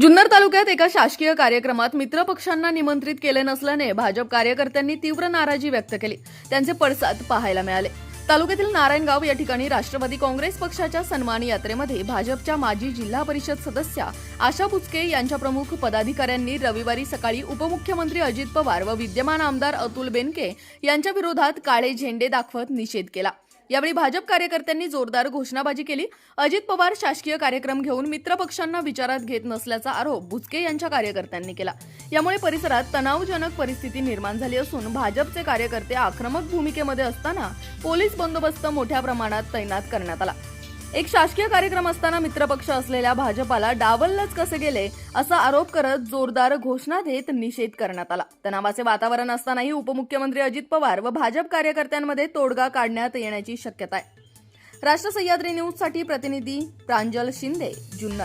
जुन्नर तालुक्यात एका शासकीय कार्यक्रमात मित्रपक्षांना निमंत्रित केले नसल्याने भाजप कार्यकर्त्यांनी तीव्र नाराजी व्यक्त केली. त्यांचे पडसाद पाहायला मिळाले. तालुक्यातील नारायणगाव या ठिकाणी राष्ट्रवादी काँग्रेस पक्षाच्या सन्मान यात्रेमध्ये भाजपच्या माजी जिल्हा परिषद सदस्या आशा बुचके यांच्या प्रमुख पदाधिकाऱ्यांनी रविवारी सकाळी उपमुख्यमंत्री अजित पवार व विद्यमान आमदार अतुल बेनके यांच्या विरोधात काळे झेंडे दाखवत निषेध केला. यावेळी भाजप कार्यकर्त्यांनी जोरदार घोषणाबाजी केली. अजित पवार शासकीय कार्यक्रम घेऊन मित्रपक्षांना विचारात घेत नसल्याचा आरोप बुचके यांच्या कार्यकर्त्यांनी केला. यामुळे परिसरात तणावजनक परिस्थिती निर्माण झाली असून भाजपचे कार्यकर्ते आक्रमक भूमिकेमध्ये असताना पोलीस बंदोबस्त मोठ्या प्रमाणात तैनात करण्यात आला. एक शासकीय कार्यक्रम असताना मित्रपक्ष असलेल्या भाजपाला डावललंच कसे गेले असा आरोप करत जोरदार घोषणा देत निषेध करण्यात आला. तणावाचे वातावरण असतानाही उपमुख्यमंत्री अजित पवार व भाजप कार्यकर्त्यांमध्ये तोडगा काढण्यात येण्याची शक्यता आहे. राष्ट्र सह्याद्री न्यूजसाठी प्रतिनिधी प्रांजल शिंदे जुन्नर.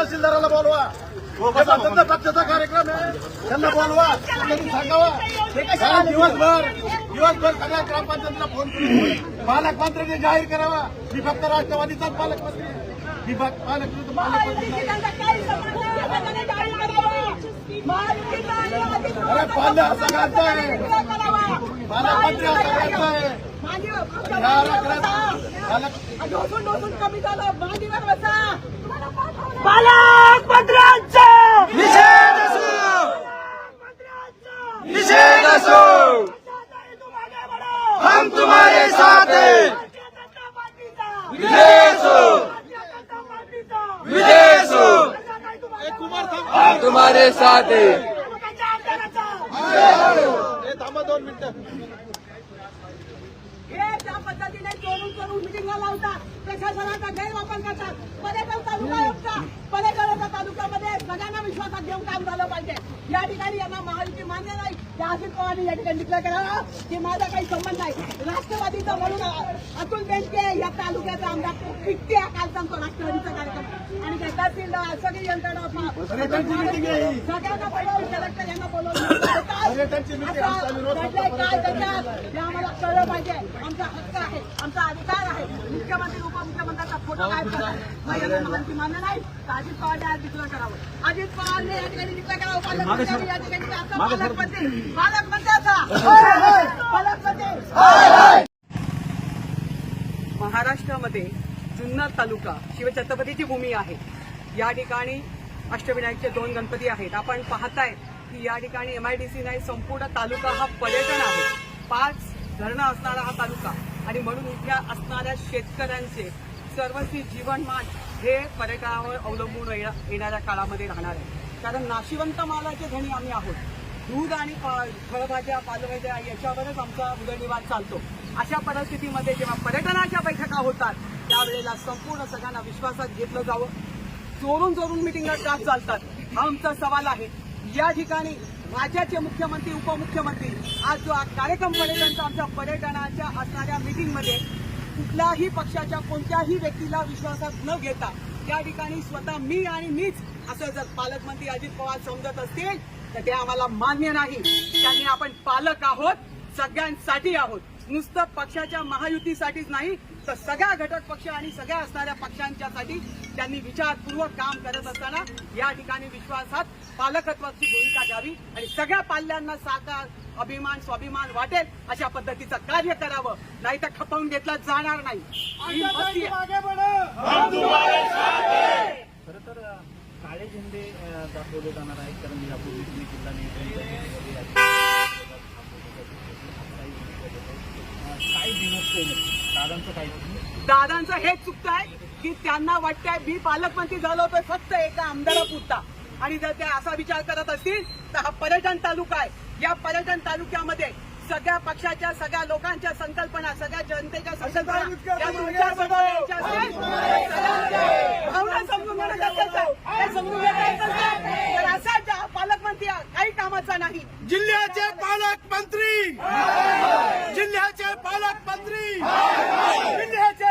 तहसीलदाराला बोलवा. हे पक्षाचा कार्यक्रम आहे. त्यांना बोलवा. त्यांनी सांगावा. कारण दिवसभर दिवसभर सगळ्या ग्रामपंचायतीला फोन करून पालकमंत्र्यांनी जाहीर करावा. मी फक्त राष्ट्रवादीचाच पालकमंत्री. मी पालकमंत्री पालकमंत्री अरे पालक हा सगळ्यांचा आहे. पालकमंत्री हा सगळ्यांचा आहे. पालकमंत्र्यांचा निषेध असो निषेध असो हम तुम्हारे साथ हैं। विजय असो विजय हम तुम्हारे साथ है थांबा दोन मिनिटं। करून चोरून मिटिंगा लावतात. प्रशासनाचा गैरवापर करतात. पर्यटन तालुका आमचा पर्यटनाच्या तालुक्यामध्ये सगळ्यांना विश्वासात घेऊन काम झालं पाहिजे या ठिकाणी यांना महायुती मान्य नाही त्या अजित पवारने या ठिकाणी डिक्लेअर करावा की माझा काही संबंध नाही. राष्ट्रवादीचा म्हणून अतुल बेनके या तालुक्याचा आमदार किती हा काल सांगतो राष्ट्रवादीचा कार्यक्रम. आणि त्या तहसीलदार सगळी यंत्रणा आहे. सगळ्यांना बोलवून कलेक्टर यांना बोलवून आहे. काय त्याच्यात. हे आम्हाला कळलं पाहिजे. आमचा हक्क आहे. आमचा अधिकार आहे मुख्यमंत्री उपमुख्यमंत्र्यांचा फोटो काय यांना माहिती मान्य नाही. अजित पवारने आज डिक्लेअर करावं. अजित पवारने या ठिकाणी डिक्लेअर करावं पालकमंत्र्यांनी या ठिकाणी पालकमंत्री. पालकमंत्र्याचा. पालकमंत्री. महाराष्ट्रामध्ये जुन्नर तालुका शिवछत्रपतीची भूमी आहे. या ठिकाणी अष्टविनायकचे दोन गणपती आहेत. आपण पाहताय की या ठिकाणी एमआयडीसी नाही संपूर्ण तालुका हा पर्यटन आहे. पाच धरणं असणारा हा तालुका. आणि म्हणून इथल्या असणाऱ्या शेतकऱ्यांचे सर्वस्वी जीवनमान हे पर्यटनावर अवलंबून येणाऱ्या काळामध्ये राहणार आहे. कारण नाशिवंत मालाचे धनी आम्ही आहोत. दूध आणि फळभाज्या पालभाज्या याच्यावरच आमचा उदरनिर्वाह चालतो. अशा परिस्थितीमध्ये जेव्हा पर्यटनाच्या बैठका होतात त्यावेळेला संपूर्ण सगळ्यांना विश्वासात घेतलं जावं. चोरून चोरून मिटिंगा का चालतात? हा आमचा सवाल आहे. या ठिकाणी राज्याचे मुख्यमंत्री उपमुख्यमंत्री आज जो कार्यक्रम पर्यटनचा आमच्या पर्यटनाच्या असणाऱ्या मिटिंगमध्ये कुठल्याही पक्षाच्या कोणत्याही व्यक्तीला विश्वासात न घेता या ठिकाणी स्वतः मी आणि मीच असं जर पालकमंत्री अजित पवार समजत असतील तर ते आम्हाला मान्य नाही. त्यांनी आपण पालक आहोत सगळ्यांसाठी आहोत. नुसतं पक्षाच्या महायुतीसाठीच नाही तर सगळ्या घटक पक्ष आणि सगळ्या असणाऱ्या पक्षांच्यासाठी त्यांनी विचारपूर्वक काम करत असताना या ठिकाणी विश्वासात पालकत्वाची भूमिका घ्यावी आणि सगळ्या पाल्यांना साकार अभिमान स्वाभिमान वाटेल अशा पद्धतीचं कार्य करावं नाही तर खपवून घेतलं जाणार नाही. खरं तर काळे झेंडे दाखवले जाणार आहेत कारण यापूर्वी तुम्ही जिल्हा नियंत्रण काय दिवस दादांचं दादांचं हेच चुकत आहे की त्यांना वाटतंय मी पालकमंत्री झालो तर फक्त एका आमदारापुरता. आणि जर ते असा विचार करत असतील तर हा पर्यटन तालुका आहे. या पर्यटन तालुक्यामध्ये सगळ्या पक्षाच्या सगळ्या लोकांच्या संकल्पना सगळ्या जनतेच्या भावना समजून असा पालकमंत्री काही कामाचा नाही. जिल्ह्याचे पालकमंत्री. जिल्ह्याचे पालकमंत्री. जिल्ह्याचे